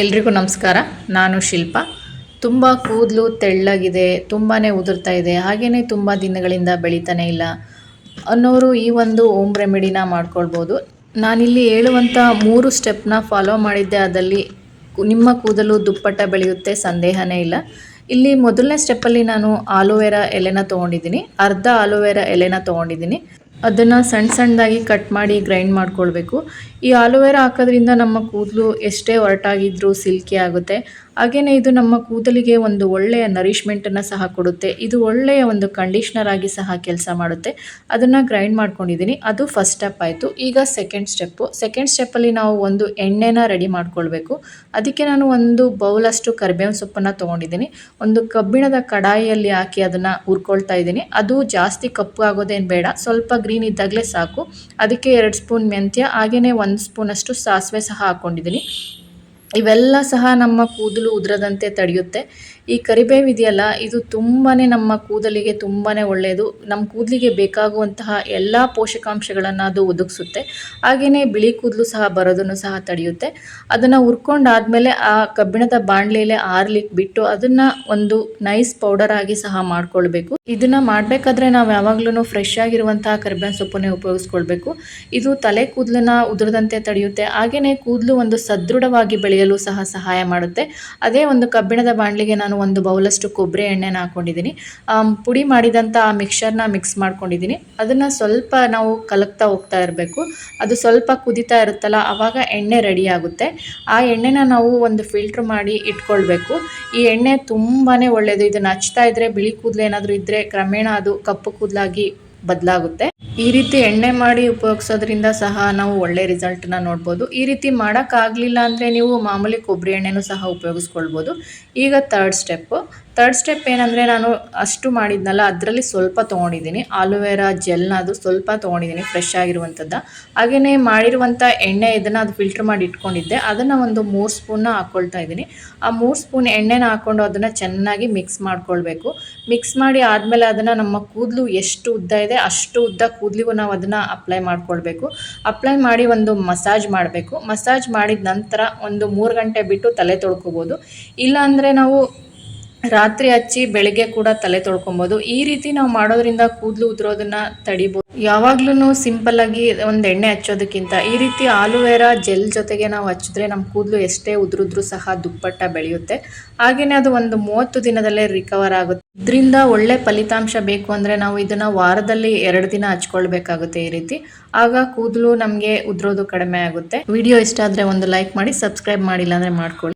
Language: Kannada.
ಎಲ್ರಿಗೂ ನಮಸ್ಕಾರ. ನಾನು ಶಿಲ್ಪ. ತುಂಬ ಕೂದಲು ತೆಳ್ಳಗಿದೆ ತುಂಬಾ ಉದುರ್ತಾ ಇದೆ. ಹಾಗೆಯೇ ತುಂಬ ದಿನಗಳಿಂದ ಬೆಳೀತಾನೆ ಇಲ್ಲ ಅನ್ನೋರು ಈ ಒಂದು ಓಮ್ ರೆಮಿಡಿನ ಮಾಡ್ಕೊಳ್ಬೋದು. ನಾನಿಲ್ಲಿ ಹೇಳುವಂಥ ಮೂರು ಸ್ಟೆಪ್ನ ಫಾಲೋ ಮಾಡಿದ್ದೆ. ಅದಲ್ಲಿ ನಿಮ್ಮ ಕೂದಲು ದುಪ್ಪಟ್ಟ ಬೆಳೆಯುತ್ತೆ, ಸಂದೇಹನೇ ಇಲ್ಲ. ಇಲ್ಲಿ ಮೊದಲನೇ ಸ್ಟೆಪ್ಪಲ್ಲಿ ನಾನು ಆಲೋವೆರಾ ಎಲೆನ ತೊಗೊಂಡಿದ್ದೀನಿ. ಅರ್ಧ ಆಲೋವೆರಾ ಎಲೆನ ತೊಗೊಂಡಿದ್ದೀನಿ. ಅದನ್ನು ಸಣ್ಣ ಸಣ್ಣದಾಗಿ ಕಟ್ ಮಾಡಿ ಗ್ರೈಂಡ್ ಮಾಡ್ಕೊಳ್ಬೇಕು. ಈ ಆಲೋವೆರಾ ಹಾಕೋದ್ರಿಂದ ನಮ್ಮ ಕೂದಲು ಎಷ್ಟೇ ಒರಟಾಗಿದ್ದರೂ ಸಿಲ್ಕಿ ಆಗುತ್ತೆ. ಹಾಗೆಯೇ ಇದು ನಮ್ಮ ಕೂದಲಿಗೆ ಒಂದು ಒಳ್ಳೆಯ ನರಿಷ್ಮೆಂಟನ್ನು ಸಹ ಕೊಡುತ್ತೆ. ಇದು ಒಳ್ಳೆಯ ಒಂದು ಕಂಡೀಷ್ನರ್ ಆಗಿ ಸಹ ಕೆಲಸ ಮಾಡುತ್ತೆ. ಅದನ್ನು ಗ್ರೈಂಡ್ ಮಾಡ್ಕೊಂಡಿದ್ದೀನಿ ಅದು ಫಸ್ಟ್ ಸ್ಟೆಪ್ ಆಯಿತು. ಈಗ ಸೆಕೆಂಡ್ ಸ್ಟೆಪ್ಪು ಸೆಕೆಂಡ್ ಸ್ಟೆಪ್ಪಲ್ಲಿ ನಾವು ಒಂದು ಎಣ್ಣೆನ ರೆಡಿ ಮಾಡ್ಕೊಳ್ಬೇಕು. ಅದಕ್ಕೆ ನಾನು ಒಂದು ಬೌಲಷ್ಟು ಕರಿಬೇವಿನ ಸೊಪ್ಪನ್ನು ತೊಗೊಂಡಿದ್ದೀನಿ ಒಂದು ಕಬ್ಬಿಣದ ಕಡಾಯಿಯಲ್ಲಿ ಹಾಕಿ ಅದನ್ನು ಹುರ್ಕೊಳ್ತಾ ಇದ್ದೀನಿ ಅದು ಜಾಸ್ತಿ ಕಪ್ಪು ಆಗೋದೇನು ಬೇಡ. ಸ್ವಲ್ಪ ಗ್ರೀನ್ ಇದ್ದಾಗಲೇ ಸಾಕು. ಅದಕ್ಕೆ ಎರಡು ಸ್ಪೂನ್ ಮೆಂತ್ಯ ಹಾಗೆಯೇ ಒಂದು ಸ್ಪೂನಷ್ಟು ಸಾಸಿವೆ ಸಹ ಹಾಕ್ಕೊಂಡಿದ್ದೀನಿ ಇವೆಲ್ಲ ಸಹ ನಮ್ಮ ಕೂದಲು ಉದುರದಂತೆ ತಡೆಯುತ್ತೆ. ಈ ಕರಿಬೇವು ಇದೆಯಲ್ಲ ಇದು ತುಂಬಾ ನಮ್ಮ ಕೂದಲಿಗೆ ತುಂಬಾ ಒಳ್ಳೆಯದು. ನಮ್ಮ ಕೂದಲಿಗೆ ಬೇಕಾಗುವಂತಹ ಎಲ್ಲ ಪೋಷಕಾಂಶಗಳನ್ನು ಅದು ಒದಗಿಸುತ್ತೆ. ಹಾಗೆಯೇ ಬಿಳಿ ಕೂದಲು ಸಹ ಬರೋದನ್ನು ಸಹ ತಡೆಯುತ್ತೆ. ಅದನ್ನು ಹುರ್ಕೊಂಡಾದ್ಮೇಲೆ ಆ ಕಬ್ಬಿಣದ ಬಾಣಲೆಯಲ್ಲೇ ಆರ್ಲಿಕ್ಕೆ ಬಿಟ್ಟು ಅದನ್ನು ಒಂದು ನೈಸ್ ಪೌಡರ್ ಆಗಿ ಸಹ ಮಾಡ್ಕೊಳ್ಬೇಕು. ಇದನ್ನು ಮಾಡಬೇಕಾದ್ರೆ ನಾವು ಯಾವಾಗಲೂ ಫ್ರೆಶ್ ಆಗಿರುವಂತಹ ಕರಿಬೇವಿನ ಸೊಪ್ಪನ್ನೇ ಉಪಯೋಗಿಸ್ಕೊಳ್ಬೇಕು. ಇದು ತಲೆ ಕೂದಲನ್ನ ಉದುರದಂತೆ ತಡೆಯುತ್ತೆ. ಹಾಗೆಯೇ ಕೂದಲು ಒಂದು ಸದೃಢವಾಗಿ ಬೆಳೆಯಲು ಸಹ ಸಹಾಯ ಮಾಡುತ್ತೆ. ಅದೇ ಒಂದು ಕಬ್ಬಿಣದ ಬಾಣಲಿಗೆ ನಾನು ಒಂದು ಬೌಲಷ್ಟು ಕೊಬ್ಬರಿ ಎಣ್ಣೆನ ಹಾಕೊಂಡಿದ್ದೀನಿ. ಪುಡಿ ಮಾಡಿದಂಥ ಆ ಮಿಕ್ಸರ್ನ ಮಿಕ್ಸ್ ಮಾಡ್ಕೊಂಡಿದ್ದೀನಿ. ಅದನ್ನು ಸ್ವಲ್ಪ ನಾವು ಕಲಕ್ತಾ ಹೋಗ್ತಾ ಇರಬೇಕು. ಅದು ಸ್ವಲ್ಪ ಕುದಿತಾ ಇರುತ್ತಲ್ಲ, ಆವಾಗ ಎಣ್ಣೆ ರೆಡಿ ಆಗುತ್ತೆ. ಆ ಎಣ್ಣೆನ ನಾವು ಒಂದು ಫಿಲ್ಟ್ರ್ ಮಾಡಿ ಇಟ್ಕೊಳ್ಬೇಕು. ಈ ಎಣ್ಣೆ ತುಂಬಾ ಒಳ್ಳೆಯದು ಇದನ್ನು ಹಚ್ತಾ ಇದ್ದರೆ ಬಿಳಿ ಕೂದಲು ಏನಾದರೂ ಇದ್ದರೆ ಕ್ರಮೇಣ ಅದು ಕಪ್ಪು ಕೂದಲಾಗಿ ಬದಲಾಗುತ್ತೆ. ಈ ರೀತಿ ಎಣ್ಣೆ ಮಾಡಿ ಉಪಯೋಗಿಸೋದ್ರಿಂದ ಸಹ ನಾವು ಒಳ್ಳೆ ರಿಸಲ್ಟ್ನ ನೋಡ್ಬೋದು. ಈ ರೀತಿ ಮಾಡೋಕ್ಕಾಗಲಿಲ್ಲ ಅಂದರೆ ನೀವು ಮಾಮೂಲಿ ಕೊಬ್ಬರಿ ಎಣ್ಣೆನೂ ಸಹ ಉಪಯೋಗಿಸ್ಕೊಳ್ಬೋದು. ಈಗ ಥರ್ಡ್ ಸ್ಟೆಪ್ಪು ತರ್ಡ್ ಸ್ಟೆಪ್ ಏನಂದರೆ ನಾನು ಅಷ್ಟು ಮಾಡಿದ್ನಲ್ಲ, ಅದರಲ್ಲಿ ಸ್ವಲ್ಪ ತೊಗೊಂಡಿದ್ದೀನಿ. ಆಲೋವೆರಾ ಜೆಲ್ನ ಅದು ಸ್ವಲ್ಪ ತೊಗೊಂಡಿದ್ದೀನಿ ಫ್ರೆಶ್ ಆಗಿರುವಂಥದ್ದು. ಹಾಗೆಯೇ ಮಾಡಿರುವಂಥ ಎಣ್ಣೆ ಇದನ್ನು ಅದು ಫಿಲ್ಟ್ರ್ ಮಾಡಿ ಇಟ್ಕೊಂಡಿದ್ದೆ. ಅದನ್ನು ಒಂದು ಮೂರು ಸ್ಪೂನ್ನ ಹಾಕ್ಕೊಳ್ತಾ ಇದ್ದೀನಿ. ಆ ಮೂರು ಸ್ಪೂನ್ ಎಣ್ಣೆನ ಹಾಕ್ಕೊಂಡು ಅದನ್ನು ಚೆನ್ನಾಗಿ ಮಿಕ್ಸ್ ಮಾಡ್ಕೊಳ್ಬೇಕು. ಮಿಕ್ಸ್ ಮಾಡಿ ಆದಮೇಲೆ ಅದನ್ನು ನಮ್ಮ ಕೂದಲು ಎಷ್ಟು ಉದ್ದ ಇದೆ, ಅಷ್ಟು ಉದ್ದ ಕೂದಲಿಗೂ ನಾವು ಅದನ್ನು ಅಪ್ಲೈ ಮಾಡ್ಕೊಳ್ಬೇಕು. ಅಪ್ಲೈ ಮಾಡಿ ಒಂದು ಮಸಾಜ್ ಮಾಡಬೇಕು. ಮಸಾಜ್ ಮಾಡಿದ ನಂತರ ಒಂದು ಮೂರು ಗಂಟೆ ಬಿಟ್ಟು ತಲೆ ತೊಳ್ಕೊಬೋದು. ಇಲ್ಲಾಂದರೆ ನಾವು ರಾತ್ರಿ ಹಚ್ಚಿ ಬೆಳಿಗ್ಗೆ ಕೂಡ ತಲೆ ತೊಳ್ಕೊಬೋದು. ಈ ರೀತಿ ನಾವು ಮಾಡೋದ್ರಿಂದ ಕೂದಲು ಉದುರೋದನ್ನ ತಡಿಬೋದು. ಯಾವಾಗ್ಲೂ ಸಿಂಪಲ್ ಆಗಿ ಒಂದು ಎಣ್ಣೆ ಹಚ್ಚೋದಕ್ಕಿಂತ ಈ ರೀತಿ ಆಲೋವೆರಾ ಜೆಲ್ ಜೊತೆಗೆ ನಾವು ಹಚ್ಚಿದ್ರೆ ನಮ್ಮ ಕೂದಲು ಎಷ್ಟೇ ಉದುರಿದ್ರೂ ಸಹ ದುಪ್ಪಟ್ಟ ಬೆಳೆಯುತ್ತೆ. ಹಾಗೆಯೇ ಅದು ಒಂದು ಮೂವತ್ತು ದಿನದಲ್ಲೇ ರಿಕವರ್ ಆಗುತ್ತೆ. ಇದರಿಂದ ಒಳ್ಳೆ ಫಲಿತಾಂಶ ಬೇಕು ಅಂದರೆ ನಾವು ಇದನ್ನು ವಾರದಲ್ಲಿ ಎರಡು ದಿನ ಹಚ್ಕೊಳ್ಬೇಕಾಗುತ್ತೆ ಈ ರೀತಿ. ಆಗ ಕೂದಲು ನಮಗೆ ಉದುರೋದು ಕಡಿಮೆ ಆಗುತ್ತೆ. ವಿಡಿಯೋ ಇಷ್ಟ ಆದರೆ ಒಂದು ಲೈಕ್ ಮಾಡಿ, ಸಬ್ಸ್ಕ್ರೈಬ್ ಮಾಡಿಲ್ಲ ಅಂದರೆ ಮಾಡ್ಕೊಳ್ಳಿ.